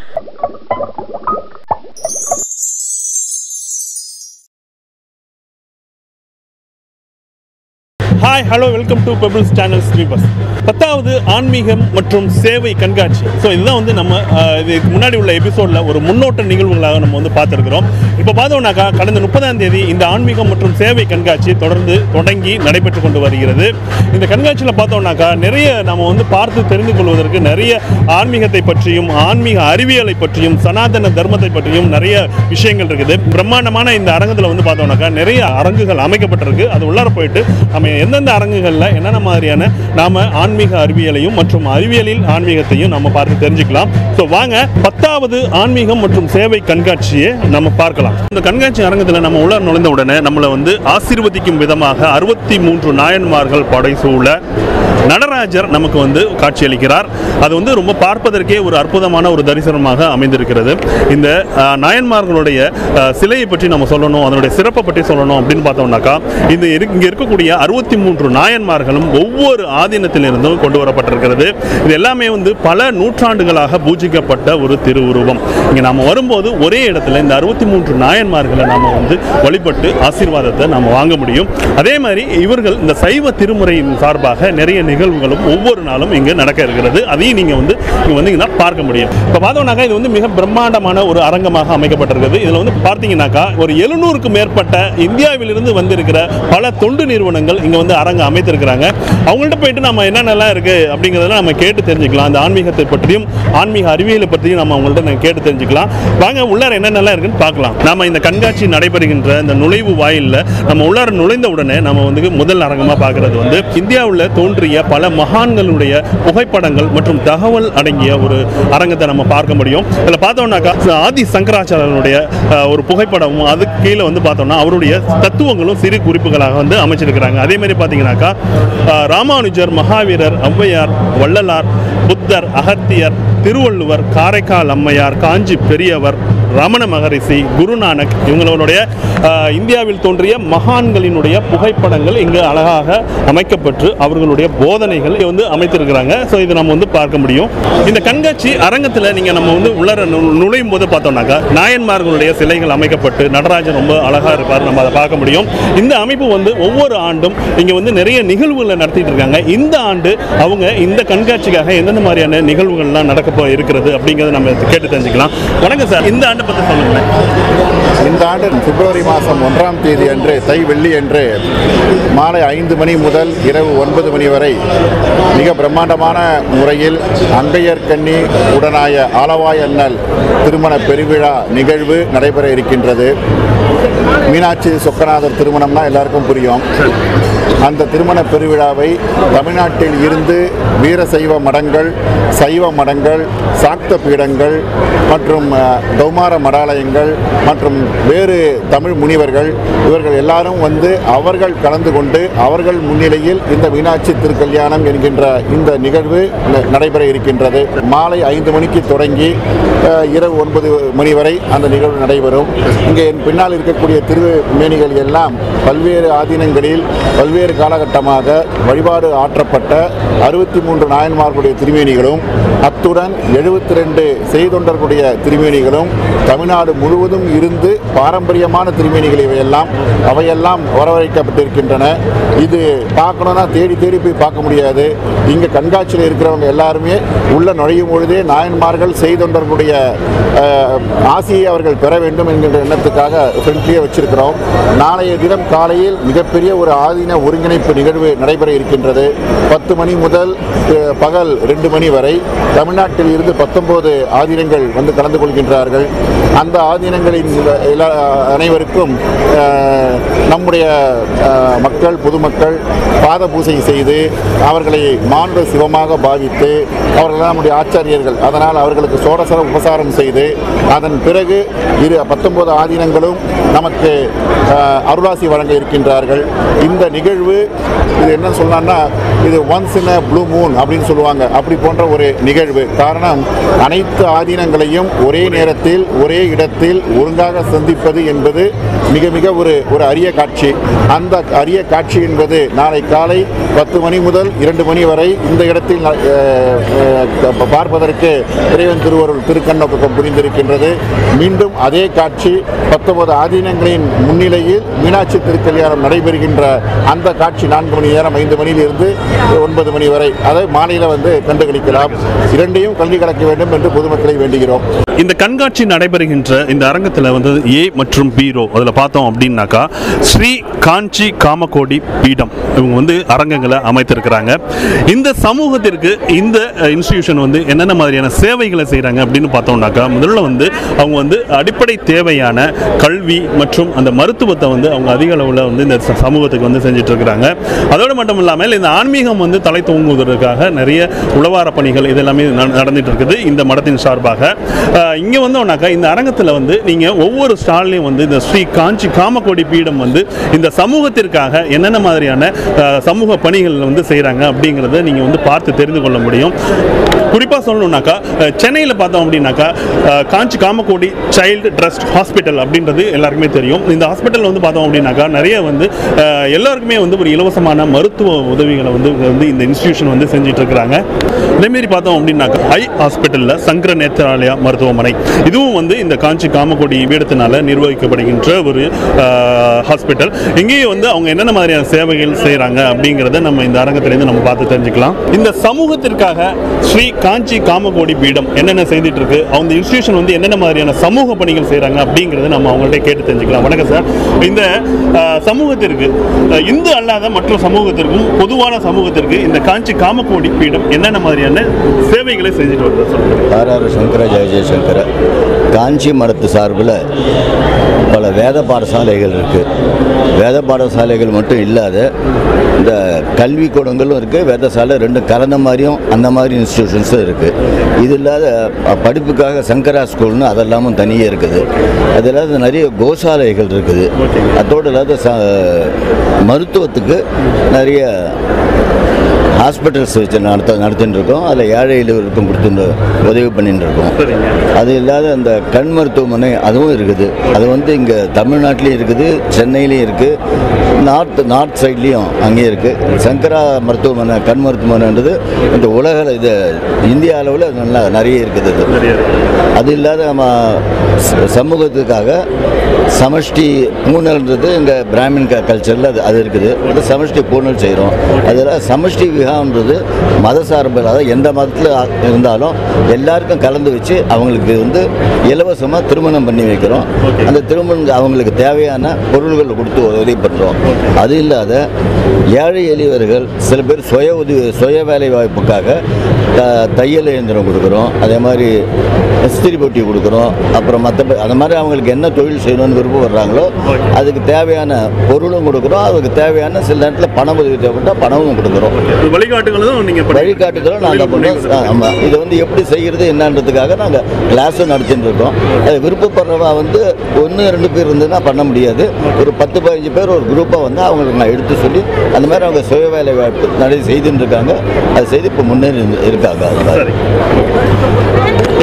you hi hello welcome to Pebbles channel ஸ்ரீபஸ் பத்தாவது ஆன்மீகம் மற்றும் சேவை கண்காட்சி. ஸோ இதுதான் வந்து நம்ம இதுக்கு முன்னாடி உள்ள எபிசோடில் ஒரு முன்னோட்ட நிகழ்வுகளாக நம்ம வந்து பார்த்துருக்கிறோம். இப்போ பார்த்தோம்னாக்கா கடந்த முப்பதாம் தேதி இந்த ஆன்மீகம் மற்றும் சேவை கண்காட்சி தொடர்ந்து தொடங்கி நடைபெற்று கொண்டு வருகிறது. இந்த கண்காட்சியில் பார்த்தோம்னாக்கா நிறைய நம்ம வந்து பார்த்து தெரிந்து கொள்வதற்கு நிறைய ஆன்மீகத்தை பற்றியும் ஆன்மீக அறிவியலை பற்றியும் சனாதன தர்மத்தை பற்றியும் நிறைய விஷயங்கள் இருக்குது. பிரம்மாண்டமான இந்த அரங்கத்தில் வந்து பார்த்தோம்னாக்கா நிறைய அரங்குகள் அமைக்கப்பட்டிருக்கு. அது உள்ளார போயிட்டு நம்ம எந்தெந்த அரங்குகளில் என்னென்ன மாதிரியான நாம ஆன்மீக அறிவியலையும் மற்றும் அறிவியலில் ஆன்மீகத்தையும் நம்ம பார்த்து தெரிஞ்சுக்கலாம். ஸோ வாங்க பத்தாவது ஆன்மீகம் மற்றும் சேவை கண்காட்சியை நம்ம பார்க்கலாம். இந்த கண்காட்சி அரங்கத்தில் நம்ம உள்ள நுழைந்த உடனே நம்மளை வந்து ஆசீர்வதிக்கும் விதமாக அறுபத்தி மூன்று நாயன்மார்கள் படைசூழ நடராஜர் நமக்கு வந்து காட்சியளிக்கிறார். அது வந்து ரொம்ப பார்ப்பதற்கே ஒரு அற்புதமான ஒரு தரிசனமாக அமைந்திருக்கிறது. இந்த நாயன்மார்களுடைய சிலையை பற்றி நம்ம சொல்லணும் அதனுடைய சிறப்பை பற்றி சொல்லணும் அப்படின்னு பார்த்தோம்னாக்கா இந்த இரு- இங்கே இருக்கக்கூடிய அறுபத்தி மூன்று நாயன்மார்களும் ஒவ்வொரு ஆதீனத்திலிருந்தும் கொண்டு வரப்பட்டிருக்கிறது. இது எல்லாமே வந்து பல நூற்றாண்டுகளாக பூஜிக்கப்பட்ட ஒரு திருவுருவம். இங்கே நாம் வரும்போது ஒரே இடத்துல இந்த அறுபத்தி மூன்று நாயன்மார்களை நாம் வந்து வழிபட்டு ஆசீர்வாதத்தை நாம் வாங்க முடியும். அதே மாதிரி இவர்கள் இந்த சைவ திருமுறையின் சார்பாக நிறைய நிகழ்வுகளும் ஒவ்வொரு நாளும் இங்கே நடக்க இருக்கிறது. அதையும் நீங்கள் வந்து இங்கே வந்தீங்கன்னா பார்க்க முடியும். இப்போ பார்த்தோம்னாக்கா இது வந்து மிக பிரம்மாண்டமான ஒரு அரங்கமாக அமைக்கப்பட்டிருக்கிறது. இதில் வந்து பார்த்தீங்கன்னாக்கா ஒரு எழுநூறுக்கு மேற்பட்ட இந்தியாவிலிருந்து வந்திருக்கிற பல தொண்டு நிறுவனங்கள் இங்கே வந்து அரங்கம் அமைத்திருக்கிறாங்க. அவங்கள்ட்ட போயிட்டு நம்ம என்னென்னலாம் இருக்குது அப்படிங்கிறதெல்லாம் நம்ம கேட்டு தெரிஞ்சுக்கலாம். அந்த ஆன்மீகத்தை பற்றியும் ஆன்மீக அறிவியலை பற்றியும் நம்ம அவங்கள்ட்ட நம்ம கேட்டு தெரிஞ்சுக்கலாம். வாங்க உள்ளார என்னென்னலாம் இருக்குன்னு பார்க்கலாம். நம்ம இந்த கண்காட்சி நடைபெறுகின்ற இந்த நுழைவு வாயிலில் நம்ம உள்ளார நுழைந்த உடனே நம்ம வந்து முதல் அரங்கமாக பார்க்கறது வந்து இந்தியாவில் தோன்றிய பல மகான்களுடைய புகைப்படங்கள் மற்றும் தகவல் அடங்கிய ஒரு அரங்கத்தை நம்ம பார்க்க முடியும். இதில் பார்த்தோம்னாக்கா ஆதி சங்கராச்சாரியனுடைய ஒரு புகைப்படமும் அதுக்கு கீழே வந்து பார்த்தோம்னா அவருடைய தத்துவங்களும் சிறு குறிப்புகளாக வந்து அமைச்சிருக்கிறாங்க. அதே மாதிரி பார்த்தீங்கன்னாக்கா ராமானுஜர் மகாவீரர் ஔவையார் வள்ளலார் புத்தர் அகத்தியர் திருவள்ளுவர் காரைக்கால் அம்மையார் காஞ்சி பெரியவர் ரமண மகரிஷி குருநானக் இவங்களுடைய இந்தியாவில் தோன்றிய மகான்களினுடைய புகைப்படங்கள் இங்கு அழகாக அமைக்கப்பட்டு அவர்களுடைய போதனைகள் வந்து அமைத்திருக்கிறாங்க. ஸோ இதை நம்ம வந்து பார்க்க முடியும். இந்த கண்காட்சி அரங்கத்தில் நீங்கள் நம்ம வந்து உள்ளர நுழையும் போது பார்த்தோம்னாக்கா நாயன்மார்களுடைய சிலைகள் அமைக்கப்பட்டு நடராஜன் ரொம்ப அழகாக இருப்பார். நம்ம அதை பார்க்க முடியும். இந்த அமைப்பு வந்து ஒவ்வொரு ஆண்டும் இங்கே வந்து நிறைய நிகழ்வுகளை நடத்திட்டு இருக்காங்க. இந்த ஆண்டு அவங்க இந்த கண்காட்சிக்காக எந்தெந்த மாதிரியான நிகழ்வுகள்லாம் நடக்க போ- இருக்கிறது அப்படிங்கிறத நம்ம கேட்டு தெரிஞ்சுக்கலாம். வணக்கம் சார். இந்த ஆண்டு பற்றி சொல்லுங்களேன். இந்த ஆண்டு பிப்ரவரி மாதம் ஒன்றாம் தேதி அன்று தை வெள்ளி அன்று மாலை ஐந்து மணி முதல் இரவு ஒன்பது மணி வரை மிக பிரம்மாண்டமான முறையில் அங்கையர் கண்ணி உடனாய ஆலவாய் அண்ணல் திருமண பெருவிழா நிகழ்வு நடைபெற இருக்கின்றது. மீனாட்சி சொக்கநாதர் திருமணம்னா எல்லாருக்கும் புரியும். அந்த திருமண பெருவிழாவை தமிழ்நாட்டில் இருந்து வீர சைவ மடங்கள் சைவ மடங்கள் சாக்த பீடங்கள் மற்றும் கௌமார மடாலயங்கள் மற்றும் வேறு தமிழ் முனிவர்கள் இவர்கள் எல்லாரும் வந்து அவர்கள் கலந்து கொண்டு அவர்கள் முன்னிலையில் இந்த மீனாட்சி திருக்கல்யாணம் என்கின்ற இந்த நிகழ்வு ந- நடைபெற இருக்கின்றது. மாலை ஐந்து மணிக்கு தொடங்கி இரவு ஒன்பது மணி வரை அந்த நிகழ்வு நடைபெறும். இங்கே என் பின்னால் இருக்கக்கூடிய திருமேனிகள் எல்லாம் பல்வேறு ஆதீனங்களில் பல்வேறு காலகட்டமாக வழிபாடு ஆற்றப்பட்ட அறுபத்தி மூன்று நாயன்மார்களுடைய திருமேனிகளும் அத்துடன் எழுபத்தி ரெண்டு செய்தொண்டர்களுடைய திருமேனிகளும் தமிழ்நாடு முழுவதும் இருந்து பாரம்பரியமான திருமேனிகள் இவையெல்லாம் அவையெல்லாம் வரவழைக்கப்பட்டிருக்கின்றன. இது பார்க்கணும்னா தேடி தேடி போய் பார்க்க முடியாது. இங்கே கண்காட்சியில் இருக்கிறவங்க எல்லாருமே உள்ள நுழையும் பொழுதே நாயன்மார்கள் செய்தொண்டர்களுடைய ஆசையை ஆசியை அவர்கள் பெற வேண்டும் என்கின்ற எண்ணத்துக்காக ஃப்ரெண்ட்லியே வச்சிருக்கிறோம். நாளைய தினம் காலையில் மிகப்பெரிய ஒரு ஆதீன ஒருங்கிணைப்பு நிகழ்வு நடைபெற இருக்கின்றது. பத்து மணி முதல் பகல் ரெண்டு மணி வரை தமிழ்நாட்டில் இருந்து பத்தொன்பது ஆதீனங்கள் வந்து கலந்து கொள்கின்றார்கள். அந்த ஆதீனங்களின் எல்லா அனைவருக்கும் நம்முடைய மக்கள் பொதுமக்கள் பாத பூஜை செய்து அவர்களை மானுட சிவமாக பாவித்து அவர்கள் நம்முடைய ஆச்சாரியர்கள். அதனால் அவர்களுக்கு சோடசர உபசாரம் செய்து அதன் பிறகு இரு பத்தொன்பது ஆதீனங்களும் நமக்கு அருளாசி வழங்க இருக்கின்றார்கள். இந்த நிகழ்வு இது என்ன சொன்னான்னா இது ஒன்ஸ் இன் ப்ளூ மூன் அப்படின்னு சொல்லுவாங்க. அப்படி போன்ற ஒரு நிகழ்வு. காரணம் அனைத்து ஆதீனங்களையும் ஒரே நேரத்தில் ஒரே இடத்தில் ஒழுங்காக சந்திப்பது என்பது மிக மிக ஒரு ஒரு அரிய காட்சி. அந்த அரிய காட்சி என்பது நாளை காலை பத்து மணி முதல் இரண்டு மணி வரை இந்த இடத்தில் பார்ப்பதற்கு இறைவன் திருவருள் திருக்கண்ணோக்கம் புரிந்திருக்கின்றது. மீண்டும் அதே காட்சி பத்தொன்பது ஆதீனங்களின் முன்னிலையில் மீனாட்சி திருக்கல்யாணம் நடைபெறுகின்ற அந்த காட்சி நான்கு மணி நேரம் ஐந்து மணியிலிருந்து ஒன்பது மணி வரை அதை மாலையில் வந்து கண்டுகளிக்கலாம். இரண்டையும் கல்வி கலக்க வேண்டும் என்று பொதுமக்களை வேண்டுகிறோம். இந்த கண்காட்சி நடைபெறுகின்ற இந்த அரங்கத்தில் வந்து ஏ மற்றும் பி ரோ அதில் பார்த்தோம் அப்படின்னாக்கா ஸ்ரீ காஞ்சி காமகோடி பீடம். இவங்க வந்து அரங்கங்களை அமைத்திருக்கிறாங்க. இந்த சமூகத்திற்கு இந்த இன்ஸ்டிடியூஷன் வந்து என்னென்ன மாதிரியான சேவைகளை செய்கிறாங்க அப்படின்னு பார்த்தோம்னாக்கா முதல்ல வந்து அவங்க வந்து அடிப்படை தேவையான கல்வி மற்றும் அந்த மருத்துவத்தை வந்து அவங்க அதிக அளவில் வந்து இந்த சமூகத்துக்கு வந்து செஞ்சுட்டு இருக்கிறாங்க அதோடு மட்டும் இல்லாமல் இந்த ஆன்மீகம் வந்து தலை தூங்குவதற்காக நிறைய உளவார பணிகள் இது எல்லாமே நடந்துட்டு இருக்குது இந்த மடத்தின் சார்பாக. இங்கே வந்தோம்னாக்கா இந்த அரங்கத்தில் வந்து நீங்கள் ஒவ்வொரு ஸ்டால்லையும் வந்து இந்த ஸ்ரீ காஞ்சி காமக்கோடி பீடம் வந்து இந்த சமூகத்திற்காக என்னென்ன மாதிரியான சமூக பணிகள் வந்து செய்கிறாங்க அப்படிங்கிறத நீங்கள் வந்து பார்த்து தெரிந்து கொள்ள முடியும். குறிப்பாக சொல்லணும்னாக்கா சென்னையில் பார்த்தோம் அப்படின்னாக்கா Kanchi Kamakoti child trust hospital அப்படின்றது எல்லாருக்குமே தெரியும். இந்த ஹாஸ்பிட்டல் வந்து பார்த்தோம் அப்படின்னாக்கா நிறைய வந்து எல்லாருக்குமே வந்து ஒரு இலவசமான மருத்துவ உதவிகளை வந்து வந்து இந்த இன்ஸ்டிடியூஷன் வந்து செஞ்சுட்டு இருக்கிறாங்க. இதேமாரி பார்த்தோம் அப்படின்னாக்கா ஐ ஹாஸ்பிட்டலில் சங்கர நேத்ராலயா மருத்துவமனை இதுவும் வந்து இந்த காஞ்சி காமக்கோடி பீடத்தினால நிர்வகிக்கப்படுகின்ற ஒரு ஹாஸ்பிட்டல் இங்கேயும் வந்து அவங்க என்னென்ன மாதிரியான சேவைகள் செய்கிறாங்க அப்படிங்கிறத நம்ம இந்த அரங்கத்திலேருந்து நம்ம பார்த்து தெரிஞ்சுக்கலாம். இந்த சமூகத்திற்காக ஸ்ரீ காஞ்சி காமக்கோடி பீடம் என்னென்ன செய்துட்டு இருக்கு அவங்க இன்ஸ்டியூஷன் வந்து என்னென்ன மாதிரியான சமூக பணிகள் செய்கிறாங்க அப்படிங்கிறத நம்ம அவங்கள்ட்ட கேட்டு தெரிஞ்சுக்கலாம். வணக்கம் சார். இந்த சமூகத்திற்கு இந்து அல்லாத மற்ற சமூகத்திற்கும் பொதுவான சமூகத்திற்கு இந்த காஞ்சி காமக்கோடி பீடம் என்னென்ன மாதிரியான சேவைகளை செஞ்சுட்டு வருது சொல்லுங்க. ஆர் சங்கர ஜெய ஜெயசங்கர காஞ்சி மடத்து சார்பில் பல வேத பாடசாலைகள் இருக்குது வேத பாடசாலைகள் மட்டும் இல்லாத இந்த கல்வி கூடங்களும் இருக்குது வேதசாலை ரெண்டும் கலந்த மாதிரியும் அந்த மாதிரி இன்ஸ்டிடியூஷன்ஸும் இருக்குது இது இல்லாத படிப்புக்காக சங்கரா ஸ்கூல்னு அதெல்லாமும் தனியே இருக்குது. அது இல்லாத நிறைய கோசாலைகள் இருக்குது. அதோடு இல்லாத ச மருத்துவத்துக்கு நிறைய ஹாஸ்பிட்டல்ஸ் வச்சு நடத்த நடத்தின்னு இருக்கோம் அதில் ஏழை எளியவருக்கும் கொடுத்து உதவி பண்ணிட்டு இருக்கோம் அது இல்லாத அந்த கண் மருத்துவமனை அதுவும் இருக்குது. அது வந்து இங்கே தமிழ்நாட்டிலையும் இருக்குது சென்னையிலையும் இருக்குது நார்த் நார்த் சைட்லேயும் அங்கேயும் இருக்குது சங்கரா மருத்துவமனை கண் மருத்துவமனைன்றது இந்த உலக இது இந்திய அளவில் நல்லா நிறைய இருக்குது இருக்கு. அது இல்லாத நம்ம சமூகத்துக்காக சமஷ்டி பூனல்ன்றது இங்கே பிராமின் க கல்ச்சரில் அது அது இருக்குது. அது சமஷ்டி பூனல் செய்கிறோம் அதில் சமஷ்டி விவாகம்ன்றது மத சார்பு அதாவது எந்த மதத்தில் இருந்தாலும் எல்லாருக்கும் கலந்து வச்சு அவங்களுக்கு வந்து இலவசமாக திருமணம் பண்ணி வைக்கிறோம். அந்த திருமணம் அவங்களுக்கு தேவையான பொருள்களை கொடுத்து உதவி பண்ணுறோம் அது இல்லாத ஏழை எளியவர்கள் சில பேர் சுய உதவி சுய வேலை வாய்ப்புக்காக த- தையல் இயந்திரம் கொடுக்குறோம். அதே மாதிரி இஸ்திரி பொட்டி கொடுக்குறோம். அப்புறம் மற்ற அந்த மாதிரி அவங்களுக்கு என்ன தொழில் செய்யணும்னு விருப்பப்படுறாங்களோ அதுக்கு தேவையான பொருளும் கொடுக்குறோம். அதுக்கு தேவையான சில நேரத்தில் பண உதவி தேவைப்பட்டால் பணமும் கொடுக்குறோம். வழிகாட்டுகளும் நீங்க பண்ணி- வழிகாட்டுதலும் நாங்கள் பண்ணுவோம் ஆமாம் இதை வந்து எப்படி செய்கிறது என்னன்றதுக்காக நாங்கள் கிளாஸும் நடத்திட்டு இருக்கோம். அது விருப்பப்படுறவா வந்து ஒன்று ரெண்டு பேர் இருந்ததுன்னா பண்ண முடியாது. ஒரு பத்து பதினஞ்சு பேர் ஒரு குரூப்பாக வந்து அவங்களுக்கு நான் எடுத்து சொல்லி அந்த மாதிரி அவங்க சுய வேலை வாய்ப்பு நிறைய செய்துட்டு இருக்காங்க. அது செய்து இப்போ முன்னேறி இருக்காங்க.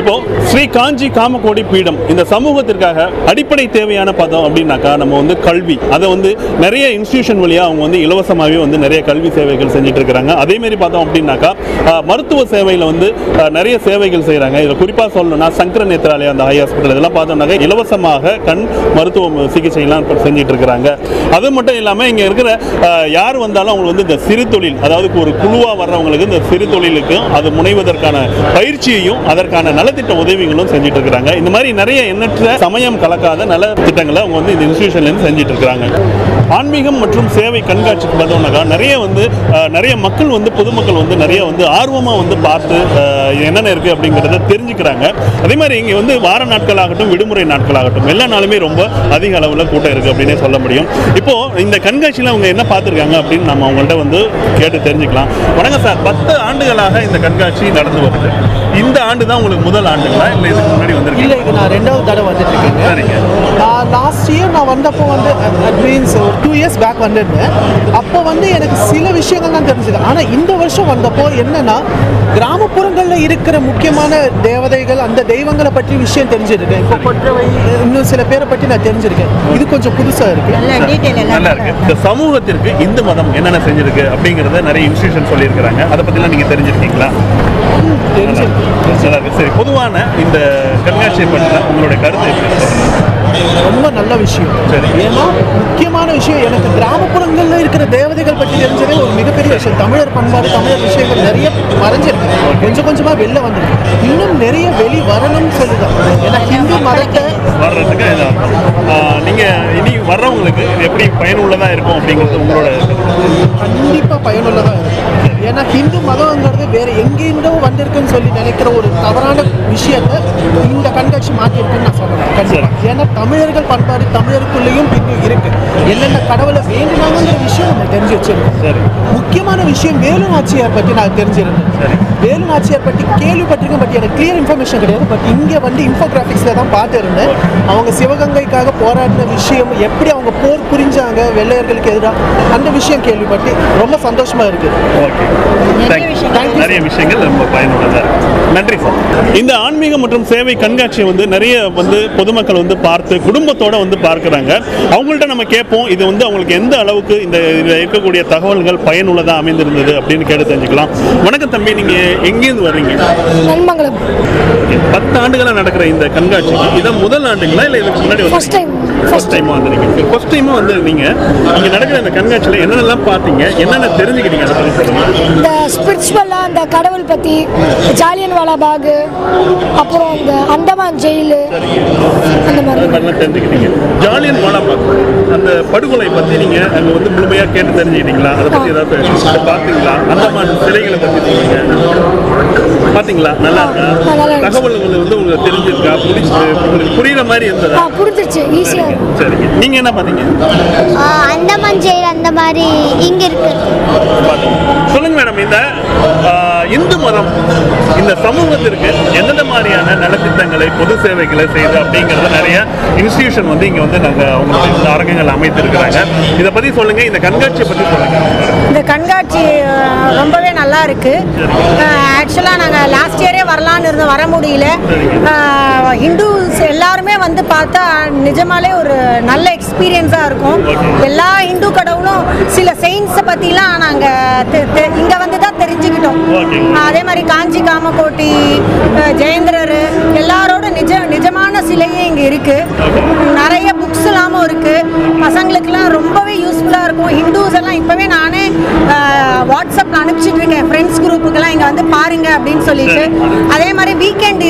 இப்போ ஸ்ரீ காஞ்சி காமகோடி பீடம். இந்த சமூகத்திற்காக அடிப்படை தேவையான பதம் அப்படின்னாக்கா நம்ம வந்து கல்வி. அதை வந்து நிறைய இன்ஸ்டியூஷன் வழியாக அவங்க வந்து இலவசமாகவே வந்து நிறைய கல்வி சேவைகள் செஞ்சுட்டு இருக்கிறாங்க. அதே மாதிரி பார்த்தோம் அப்படின்னாக்கா மருத்துவ சேவையில் வந்து நிறைய சேவைகள் செய்கிறாங்க இதில் குறிப்பாக சொல்லணும்னா சங்கர நேத்ராலயா அந்த ஹை ஹாஸ்பிட்டல் இதெல்லாம் பார்த்தோம்னாக்கா இலவசமாக கண் மருத்துவ சிகிச்சைலாம் செஞ்சுட்டு இருக்கிறாங்க. அது மட்டும் இல்லாமல் இங்கே இருக்கிற யார் வந்தாலும் அவங்க வந்து இந்த சிறு தொழில் அதாவது ஒரு குழுவாக வர்றவங்களுக்கு இந்த சிறு தொழிலுக்கும் அது முனைவதற்கான பயிற்சியையும் அதற்கான நலத்திட்ட உதவிகளும் செஞ்சுட்டு இருக்கிறாங்க இந்த மாதிரி நிறைய எண்ணற்ற சமயம் கலக்காத நல திட்டங்களை அவங்க வந்து இந்த இன்ஸ்டியூஷன்லேருந்து செஞ்சுட்டு இருக்கிறாங்க ஆன்மீகம் மற்றும் சேவை கண்காட்சிக்கு பார்த்தோம்னாக்கா நிறைய வந்து நிறைய மக்கள் வந்து பொதுமக்கள் வந்து நிறைய வந்து ஆர்வமாக வந்து பார்த்து என்னென்ன இருக்குது அப்படிங்கிறத தெரிஞ்சுக்கிறாங்க. அதே மாதிரி இங்கே வந்து வார நாட்களாகட்டும் விடுமுறை நாட்களாகட்டும் எல்லா நாளுமே ரொம்ப அதிக அளவில் கூட்டம் இருக்குது அப்படின்னே சொல்ல முடியும். இப்போ இந்த கண்காட்சியில் அவங்க என்ன பார்த்துருக்காங்க அப்படின்னு நம்ம அவங்கள்ட்ட வந்து கேட்டு தெரிஞ்சுக்கலாம். வணக்கம் சார். பத்து ஆண்டுகளாக இந்த கண்காட்சி நடந்து வருது. இந்த ஆண்டு தான் உங்களுக்கு முதல் ஆண்டுங்களா? இல்லை இதுக்கு முன்னாடி இல்லை வந்திருக்கீங்க இது நான் ரெண்டாவது தடவை வந்துட்டு இருக்கேங்க. சரிங்க. லாஸ்ட் இயர் நான் வந்தப்போ வந்து அட் மீன்ஸ் ஒரு டூ இயர்ஸ் பேக் வந்திருந்தேன் அப்போ வந்து எனக்கு சில விஷயங்கள் தான் தெரிஞ்சது. ஆனால் இந்த வருஷம் வந்தப்போ என்னன்னா கிராமப்புறங்களில் இருக்கிற முக்கியமான தேவதைகள் அந்த தெய்வங்களை பற்றி விஷயம் தெரிஞ்சிருக்கேன். இப்போ கொற்றவை. இன்னும் சில பேரை பற்றி நான் தெரிஞ்சிருக்கேன். இது கொஞ்சம் புதுசாக இருக்கு. நல்ல இருக்கு. இந்த சமூகத்திற்கு இந்து மதம் என்னென்ன செஞ்சிருக்கு அப்படிங்கறத நிறைய இன்ஸ்டியூஷன் சொல்லியிருக்கிறாங்க. அதை பத்திலாம் நீங்க தெரிஞ்சிருக்கீங்களா? தெரிஞ்சிருக்கு சரி பொதுவான இந்த கண்காட்சியை பற்றின உங்களுடைய கருத்து எப்படி ரொம்ப நல்ல விஷயம். சரி. ஏன்னா முக்கியமான விஷயம் எனக்கு கிராமப்புறங்களில் இருக்கிற தேவதைகள் பற்றி தெரிஞ்சதே ஒரு மிகப்பெரிய விஷயம். தமிழர் பண்பாடு தமிழர் விஷயங்கள் நிறைய மறைஞ்சிருக்கு. கொஞ்சம் கொஞ்சமாக வெளில வந்திருக்கு. இன்னும் நிறைய வெளி வரணும்னு சொல்லுதான் ஏன்னா ஹிந்து மதத்தை வர்றதுக்கு இதான். ஆஹ், நீங்க இனி வர்றவங்களுக்கு இது எப்படி பயனுள்ளதா இருக்கும் அப்படிங்கிறது உங்களோட கண்டிப்பாக பயனுள்ளதாக இருக்கும். ஏன்னா ஹிந்து மதங்கிறது வேற எங்கேருந்தோ வந்திருக்குன்னு சொல்லி நினைக்கிற ஒரு தவறான விஷயத்தை இந்த கண்காட்சி மாற்றிருக்குன்னு நான் சொல்றேன். கண்டிப்பாக ஏன்னா தமிழர்கள் பண்பாடு தமிழருக்குள்ளேயும் இன்னும் இருக்கு. என்னென்ன கடவுளை வேண்டுனாங்கிற விஷயம் நம்ம தெரிஞ்சு வச்சிருக்கோம். சரி. முக்கியமான விஷயம் வேலு நாச்சியார் பற்றி நான் தெரிஞ்சிருந்தேன். சரி. வேலு நாச்சியார் பற்றி கேள்விப்பட்டிருக்கேன் பட் எனக்கு கிளியர் இன்ஃபர்மேஷன் கிடையாது. பட் இங்கே வந்து இன்ஃபோகிராஃபிக்ஸில் தான் பார்த்துருந்தேன். அவங்க சிவகங்கைக்காக போராடின விஷயம் எப்படி அவங்க போர் புரிஞ்சாங்க வெள்ளையர்களுக்கு எதிராக அந்த விஷயம் கேள்விப்பட்டு ரொம்ப சந்தோஷமா இருக்கு. ஓகே. நிறைய விஷயங்கள். நிறைய விஷயங்கள் ரொம்ப பயனுள்ளதாக இருக்கு. நன்றி சார். இந்த ஆன்மீகம் மற்றும் சேவை கண்காட்சியை வந்து நிறைய வந்து பொதுமக்கள் வந்து பார்த்து குடும்பத்தோட வந்து பார்க்குறாங்க. அவங்கள்ட்ட நம்ம கேட்போம். இது வந்து அவங்களுக்கு எந்த அளவுக்கு இந்த இதில் இருக்கக்கூடிய தகவல்கள் பயனுள்ளதாக அமைந்திருந்தது அப்படின்னு கேட்டு தெரிஞ்சுக்கலாம். வணக்கம் தம்பி நீங்க எங்கேருந்து வர்றீங்க. பத்து ஆண்டுகளா நடக்கிற இந்த கண்காட்சி இதான் முதல் ஆண்டுங்களா இல்லை இதுக்கு முன்னாடி. ஃபர்ஸ்ட் டைம் வந்திருக்கீங்க ஃபர்ஸ்ட் டைமாக வந்திருந்தீங்க இங்கே நடக்கிற இந்த கண்காட்சியில் என்னென்னலாம் பார்த்தீங்க? என்னென்ன தெரிஞ்சுக்கிட்டீங்க அதை பற்றி இந்த ஸ்பிரிச்சுவலாக இந்த கடவுள் பற்றி ஜாலியன் வாலாபாக் அப்புறம் இந்த அந்தமான் ஜெயிலு அந்த மாதிரிலாம் தெரிஞ்சுக்கிட்டீங்க. ஜாலியன் வாலாபாக் அந்த படுகொலை பற்றி நீங்கள் அங்கே வந்து முழுமையாக கேட்டு தெரிஞ்சுக்கிட்டீங்களா? அதை பற்றி ஏதாவது பார்த்தீங்களா? அந்த மாதிரி சிலைகளை பற்றி சொல்லுங்க. பார்த்தீங்களா? நல்லா இருக்கா? ஆ, நல்லா இருந்துச்சு. தகவல் உங்களுக்கு வந்து உங்களுக்கு தெரிஞ்சிருக்கா? புரிஞ்சு உங்களுக்கு புரியுற மாதிரி இருந்ததா? புரிஞ்சிருச்சு. ஈஸியாக சரிங்க நீங்கள் என்ன பார்த்தீங்க அந்தமான் ஜெயில் அந்த மாதிரி இங்க இருக்கு. சொல்லுங்க மேடம் இந்த இந்து மதம் இந்த சமூகத்திற்கு எந்தெந்த மாதிரியான நலத்திட்டங்களை பொது சேவைகளை செய்யுது அப்படிங்கறத நிறைய இன்ஸ்டிடியூஷன் வந்து இங்க வந்து நாங்க அவங்களுடைய இந்த அரங்கங்கள் அமைத்திருக்கிறாங்க. இதை பத்தி சொல்லுங்க இந்த கண்காட்சியை பத்தி சொல்லுங்க. இந்த கண்காட்சி ரொம்பவே நல்லா இருக்கு. ஆக்சுவலாக நாங்கள் லாஸ்ட் இயரே வரலான்னு இருந்தோம் வர முடியல. ஹிந்துஸ் எல்லாருமே வந்து பார்த்தா நிஜமாலே ஒரு நல்ல எக்ஸ்பீரியன்ஸாக இருக்கும். எல்லா ஹிந்து கடவுளும் சில செயின்ஸை பற்றிலாம் நாங்கள் இங்கே வந்து தான் தெரிஞ்சுக்கிட்டோம் அதே மாதிரி காஞ்சி காமக்கோட்டி ஜெயேந்திரர் ஜெயந்திரர் எல்லாரோட நிஜ நிஜமான சிலையே இங்கே இருக்கு. நிறைய புக்ஸ் எல்லாமும் இருக்கு. பசங்களுக்குலாம் ரொம்பவே யூஸ்ஃபுல்லாக இருக்கும். ஹிந்துஸ் எல்லாம் இப்போவே நானே வாட்ஸ்அப்பில் அனுப்பிச்சிட்டு இருக்கேன். ஃப்ரெண்ட்ஸ் குரூப்புக்கெல்லாம் இங்கே வந்து பாருங்க அப்படின்னு சொல்லிட்டு. அதே மாதிரி வீக்கெண்ட்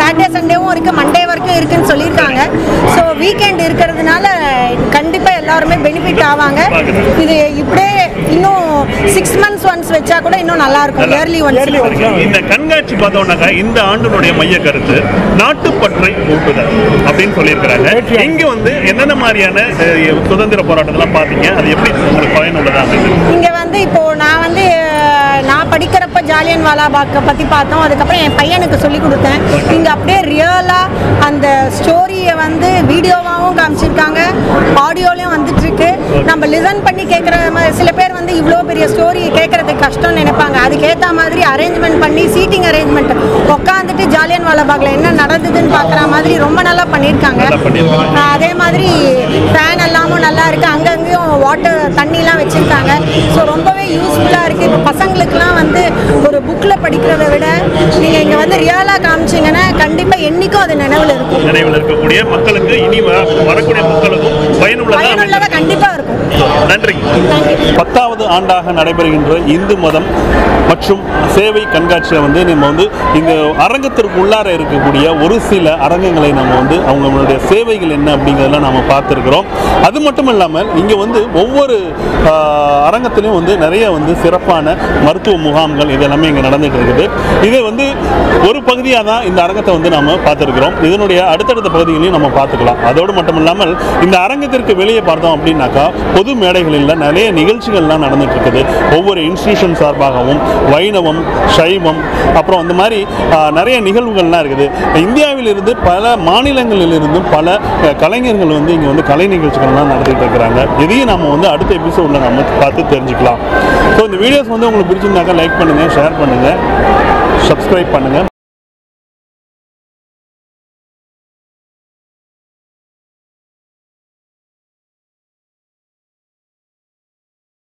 சாட்டர்டே சண்டேவும் இருக்கு. மண்டே வரைக்கும் இருக்குன்னு சொல்லியிருக்காங்க. ஸோ வீக்கெண்ட் இருக்கிறதுனால கண்டிப்பாக எல்லாருமே பெனிஃபிட் ஆவாங்க. இது இப்படியே இன்னும் சிக்ஸ் மந்த்ஸ் ஒன்ஸ் வச்சா கூட இன்னும் நல்லா இருக்கும். இயர்லி ஒன்ஸ் இந்த கண்காட்சி பார்த்தோம்னாக்கா இந்த ஆண்டினுடைய மைய கருத்து நாட்டுப்பற்றை ஊட்டுதல் அப்படின்னு சொல்லியிருக்கிறாங்க. இங்க வந்து என்னென்ன மாதிரியான சுதந்திர போராட்டத்தெல்லாம் பார்த்தீங்க? அது எப்படி உங்களுக்கு பயனுள்ளதா அப்படின்னு இங்கே வந்து இப்போ நான் வந்து நான் படிக்கிறப்ப ஜாலியன் வாலாபாக்கை பற்றி பார்த்தோம். அதுக்கப்புறம் என் பையனுக்கு சொல்லி கொடுத்தேன். இங்கே அப்படியே ரியலாக அந்த ஸ்டோரியை வந்து வீடியோவாகவும் காமிச்சிருக்காங்க. ஆடியோலையும் வந்துட்டு இருக்கு நம்ம லிசன் பண்ணி கேட்குற சில பேர் வந்து இவ்வளோ பெரிய ஸ்டோரி கேட்கறதுக்கு கஷ்டம்னு நினைப்பாங்க. அதுக்கேற்ற மாதிரி அரேஞ்ச்மெண்ட் பண்ணி சீட்டிங் அரேஞ்ச்மெண்ட் உட்காந்துட்டு ஜாலியன் வாலாபாக்ல என்ன நடந்ததுன்னு பார்க்குற மாதிரி ரொம்ப நல்லா பண்ணியிருக்காங்க அதே மாதிரி ஃபேன் எல்லாமும் நல்லா இருக்கு. அங்கங்கேயும் வாட்டர் தண்ணிலாம் வச்சிருக்காங்க. ஸோ ரொம்பவே யூஸ்ஃபுல்லாக இருக்கு. இப்போ பசங்களுக்குலாம் வந்து ஒரு புக்கில் படிக்கிறத விட நீங்கள் இங்கே வந்து ரியலாக காமிச்சிங்கன்னா கண்டிப்பாக என்னைக்கும் அது நினைவில் இருக்கும். நினைவில் இருக்கக்கூடிய மக்களுக்கு இனி வர- வரக்கூடிய மக்களுக்கும். பயனுள்ளதாக கண்டிப்பாக இருக்கும். நன்றி. பத்தாவது ஆண்டாக நடைபெறுகின்ற இந்து மதம் மற்றும் சேவை கண்காட்சியை வந்து நம்ம வந்து இந்த அரங்கத்திற்கு உள்ளார இருக்கக்கூடிய ஒரு சில அரங்கங்களை நம்ம வந்து அவங்களுடைய சேவைகள் என்ன அப்படிங்கிறதெல்லாம் நம்ம பார்த்துருக்குறோம். அது மட்டும் இல்லாமல் இங்கே வந்து ஒவ்வொரு அரங்கத்திலையும் வந்து நிறைய வந்து சிறப்பான மருத்துவ முகாம்கள் இது எல்லாமே இங்கே நடந்துட்டு இருக்குது. இது வந்து ஒரு பகுதியாக தான் இந்த அரங்கத்தை வந்து நம்ம பார்த்துருக்குறோம். இதனுடைய அடுத்தடுத்த பகுதிகளையும் நம்ம பார்த்துக்கலாம். அதோடு மட்டும் இல்லாமல் இந்த அரங்கத்திற்கு வெளியே பார்த்தோம் அப்படின்னாக்கா பொது மேடைகளில் நிறைய நிகழ்ச்சிகள்லாம் நடந்துட்டு இருக்குது. ஒவ்வொரு இன்ஸ்டிடியூஷன் சார்பாகவும் வைணவம் சைவம் அப்புறம் அந்த மாதிரி நிறைய நிகழ்வுகள்லாம் இருக்குது. இந்தியா இருந்து பல மாநிலங்களிலிருந்து பல கலைஞர்கள் வந்து இங்கே வந்து கலை நிகழ்ச்சிகள்லாம் நடத்திட்டு இருக்கிறாங்க. இதையும் நம்ம வந்து அடுத்த எபிசோடில் நம்ம பார்த்து தெரிஞ்சுக்கலாம். ஸோ இந்த வீடியோஸ் வந்து உங்களுக்கு பிடிச்சிருந்தாக்கா லைக் பண்ணுங்கள் ஷேர் பண்ணுங்கள் சப்ஸ்கிரைப் பண்ணுங்கள்